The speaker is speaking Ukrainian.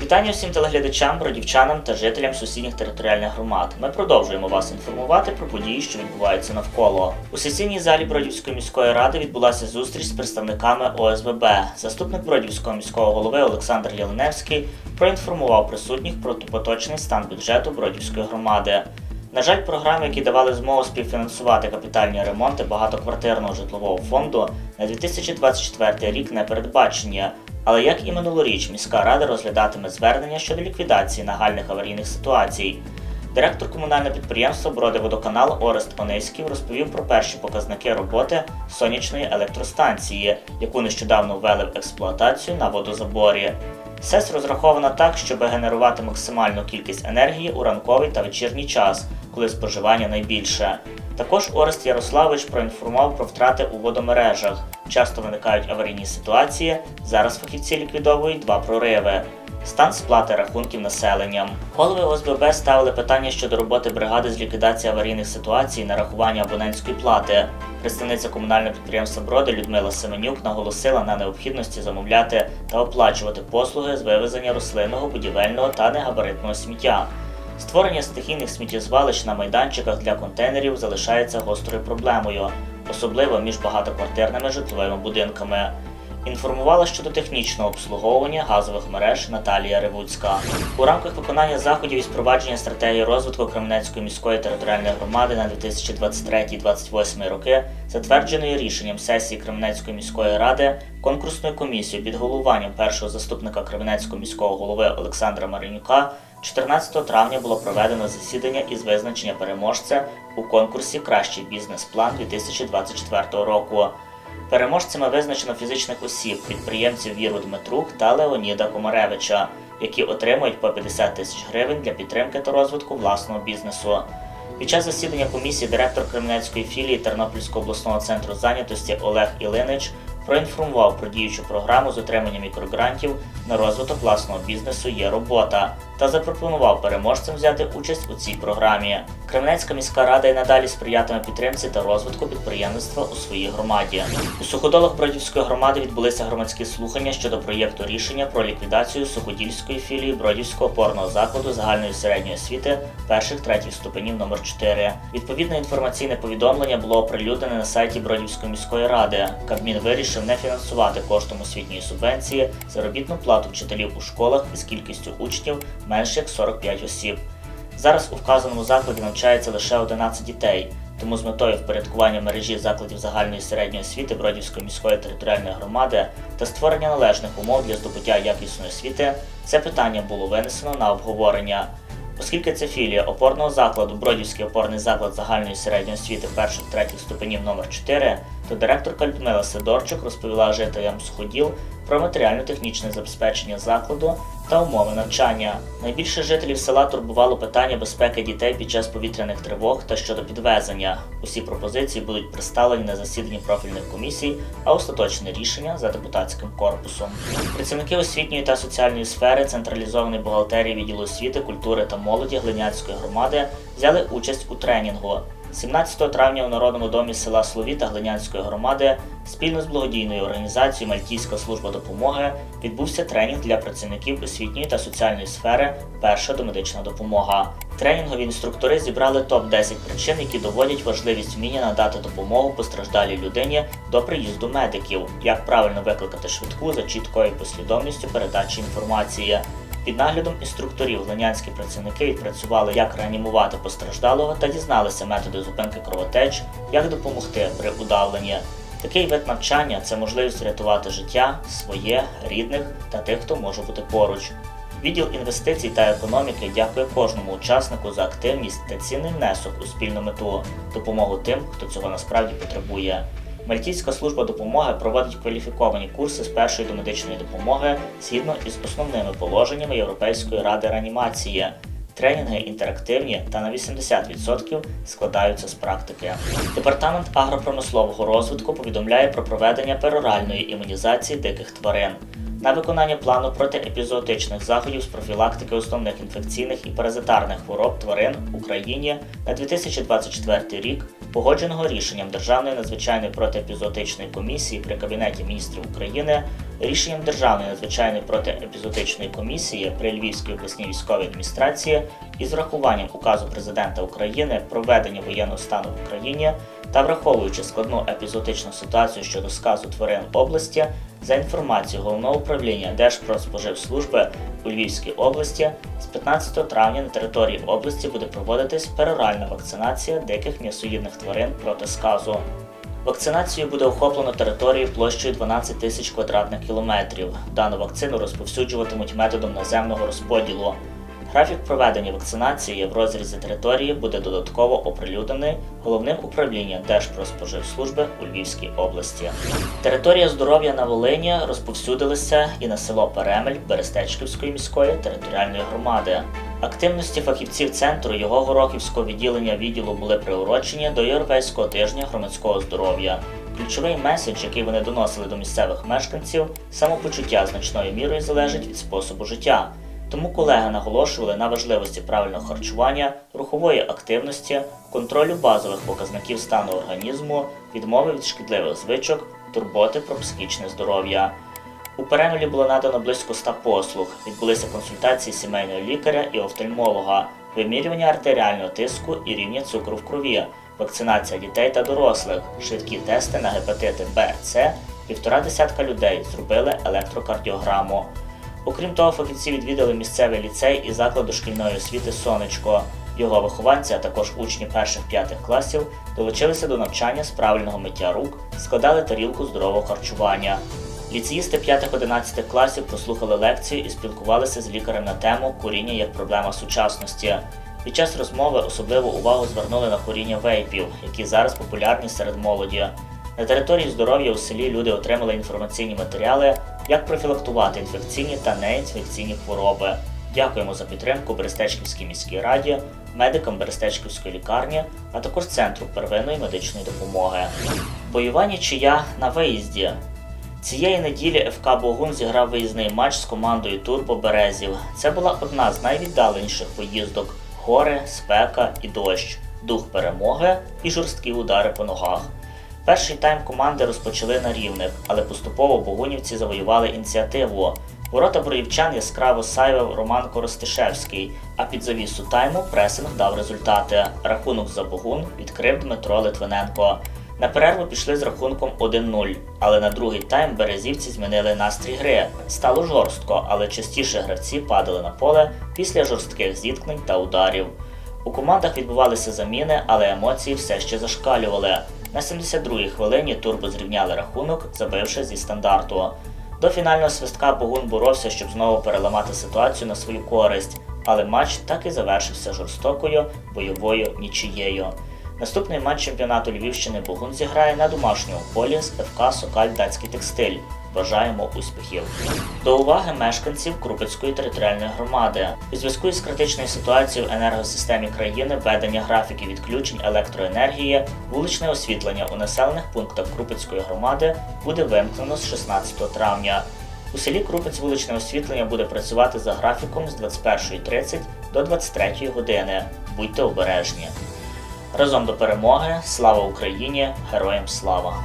Вітання всім телеглядачам, бродівчанам та жителям сусідніх територіальних громад. Ми продовжуємо вас інформувати про події, що відбуваються навколо. У сесійній залі Бродівської міської ради відбулася зустріч з представниками ОСББ. Заступник Бродівського міського голови Олександр Ялиневський проінформував присутніх про поточний стан бюджету Бродівської громади. На жаль, програми, які давали змогу співфінансувати капітальні ремонти багатоквартирного житлового фонду на 2024 рік не передбачені. Але як і минулоріч, міська рада розглядатиме звернення щодо ліквідації нагальних аварійних ситуацій. Директор комунального підприємства Бродиводоканал Орест Онейський розповів про перші показники роботи сонячної електростанції, яку нещодавно ввели в експлуатацію на водозаборі. СЕС розрахована так, щоб генерувати максимальну кількість енергії у ранковий та вечірній час, коли споживання найбільше. Також Орест Ярославович проінформував про втрати у водомережах. Часто виникають аварійні ситуації. Зараз фахівці ліквідовують два прориви. Стан сплати рахунків населенням. Голови ОСББ ставили питання щодо роботи бригади з ліквідації аварійних ситуацій на рахування абонентської плати. Представниця комунального підприємства Броди Людмила Семенюк наголосила на необхідності замовляти та оплачувати послуги з вивезення рослинного, будівельного та негабаритного сміття. Створення стихійних сміттєзвалищ на майданчиках для контейнерів залишається гострою проблемою, особливо між багатоквартирними житловими будинками. Інформувала щодо технічного обслуговування газових мереж Наталія Ревуцька. У рамках виконання заходів із провадження стратегії розвитку Кременецької міської територіальної громади на 2023-2028 роки, затвердженої рішенням сесії Кременецької міської ради, конкурсною комісією під головуванням першого заступника Кременецького міського голови Олександра Маринюка 14 травня було проведено засідання із визначення переможця у конкурсі Кращий бізнес-план 2024 року. Переможцями визначено фізичних осіб, підприємців Віру Дмитрук та Леоніда Комаревича, які отримують по 50 тисяч гривень для підтримки та розвитку власного бізнесу. Під час засідання комісії директор Кременецької філії Тернопільського обласного центру зайнятості Олег Ілинич проінформував про діючу програму з отримання мікрогрантів на розвиток власного бізнесу є робота та запропонував переможцям взяти участь у цій програмі. Кременецька міська рада і надалі сприятиме підтримці та розвитку підприємництва у своїй громаді. У суходолах Бродівської громади відбулися громадські слухання щодо проєкту рішення про ліквідацію суходільської філії Бродівського опорного закладу загальної середньої освіти перших третіх ступенів номер 4 Відповідне інформаційне повідомлення було оприлюднене на сайті Бродівської міської ради. Кабмін вирішив не фінансувати коштом освітньої субвенції заробітну плату вчителів у школах із кількістю учнів менше як 45 осіб. Зараз у вказаному закладі навчається лише 11 дітей, тому з метою впорядкування мережі закладів загальної середньої освіти Бродівської міської територіальної громади та створення належних умов для здобуття якісної освіти це питання було винесено на обговорення. Оскільки це філія опорного закладу Бродівський опорний заклад загальної середньої освіти перших третіх ступенів номер 4 то директорка Людмила Сидорчук розповіла жителям Сходіл про матеріально-технічне забезпечення закладу та умови навчання. Найбільше жителів села турбувало питання безпеки дітей під час повітряних тривог та щодо підвезення. Усі пропозиції будуть представлені на засіданні профільних комісій, а остаточне рішення за депутатським корпусом. Працівники освітньої та соціальної сфери централізованої бухгалтерії відділу освіти, культури та молоді Глиняцької громади взяли участь у тренінгу. 17 травня у Народному домі села Словіта Глинянської громади спільно з благодійною організацією Мальтійська служба допомоги відбувся тренінг для працівників освітньої та соціальної сфери Перша домедична допомога. Тренінгові інструктори зібрали топ-10 причин, які доводять важливість вміння надати допомогу постраждалій людині до приїзду медиків, як правильно викликати швидку за чіткою послідовністю передачі інформації. Під наглядом інструкторів глинянські працівники відпрацювали, як реанімувати постраждалого та дізналися методи зупинки кровотеч, як допомогти при удавленні. Такий вид навчання це можливість рятувати життя, своє, рідних та тих, хто може бути поруч. Відділ інвестицій та економіки дякує кожному учаснику за активність та цінний внесок у спільну мету, допомогу тим, хто цього насправді потребує. Мальтійська служба допомоги проводить кваліфіковані курси з першої домедичної допомоги згідно із основними положеннями Європейської ради реанімації. Тренінги інтерактивні та на 80% складаються з практики. Департамент агропромислового розвитку повідомляє про проведення пероральної імунізації диких тварин. На виконання плану протиепізоотичних заходів з профілактики основних інфекційних і паразитарних хвороб тварин в Україні на 2024 рік, погодженого рішенням Державної надзвичайної протиепізоотичної комісії при Кабінеті міністрів України, рішенням Державної надзвичайної протиепізоотичної комісії при Львівській обласній військовій адміністрації із врахуванням указу президента України про введення воєнного стану в Україні та враховуючи складну епізоотичну ситуацію щодо сказу тварин області, за інформацією головного управління Держпродспоживслужби у Львівській області, з 15 травня на території області буде проводитись пероральна вакцинація диких м'ясоїдних тварин проти сказу. Вакцинацією буде охоплено територію площею 12 тисяч квадратних кілометрів. Дану вакцину розповсюджуватимуть методом наземного розподілу. Графік проведення вакцинації в розрізі території буде додатково оприлюднений головним управлінням Держпродспоживслужби у Львівській області. Територія здоров'я на Волині розповсюдилася і на село Перемель Берестечківської міської територіальної громади. Активності фахівців центру його горохівського відділення відділу були приурочені до Європейського тижня громадського здоров'я. Ключовий меседж, який вони доносили до місцевих мешканців, самопочуття значною мірою залежить від способу життя. Тому колеги наголошували на важливості правильного харчування, рухової активності, контролю базових показників стану організму, відмови від шкідливих звичок, турботи про психічне здоров'я. У перемелі було надано близько 100 послуг. Відбулися консультації сімейного лікаря і офтальмолога, вимірювання артеріального тиску і рівня цукру в крові, вакцинація дітей та дорослих, швидкі тести на гепатити Б, С. Півтора десятка людей зробили електрокардіограму. Окрім того, фахівці відвідали місцевий ліцей і заклад дошкільної освіти Сонечко. Його вихованці, а також учні перших-п'ятих класів, долучилися до навчання з правильного миття рук, складали тарілку здорового харчування. Ліцеїсти 5-11 класів прослухали лекцію і спілкувалися з лікарем на тему куріння як проблема сучасності. Під час розмови особливу увагу звернули на куріння вейпів, які зараз популярні серед молоді. На території здоров'я у селі люди отримали інформаційні матеріали, як профілактувати інфекційні та неінфекційні хвороби. Дякуємо за підтримку Берестечківській міській раді, медикам Берестечківської лікарні, а також Центру первинної медичної допомоги. Бойова нічия на виїзді. Цієї неділі ФК Богун зіграв виїзний матч з командою Турбо Березів. Це була одна з найвіддаленіших поїздок: гори, спека і дощ, дух перемоги і жорсткі удари по ногах. Перший тайм команди розпочали на рівних, але поступово богунівці завоювали ініціативу. Ворота броївчан яскраво сайвив Роман Коростишевський, а під завісу тайму пресинг дав результати. Рахунок за Богун відкрив Дмитро Литвиненко. На перерву пішли з рахунком 1-0, але на другий тайм березівці змінили настрій гри. Стало жорстко, але частіше гравці падали на поле після жорстких зіткнень та ударів. У командах відбувалися заміни, але емоції все ще зашкалювали. На 72-й хвилині турбо зрівняли рахунок, забивши зі стандарту. До фінального свистка Богун боровся, щоб знову переламати ситуацію на свою користь, але матч так і завершився жорстокою бойовою нічією. Наступний матч чемпіонату Львівщини Богун зіграє на домашньому полі з ФК Сокаль Датський текстиль. Бажаємо успіхів. До уваги мешканців Крупецької територіальної громади. У зв'язку із критичною ситуацією в енергосистемі країни введення графіків відключень електроенергії, вуличне освітлення у населених пунктах Крупецької громади буде вимкнено з 16 травня. У селі Крупець вуличне освітлення буде працювати за графіком з 21.30 до 23 години. Будьте обережні. Разом до перемоги! Слава Україні! Героям слава!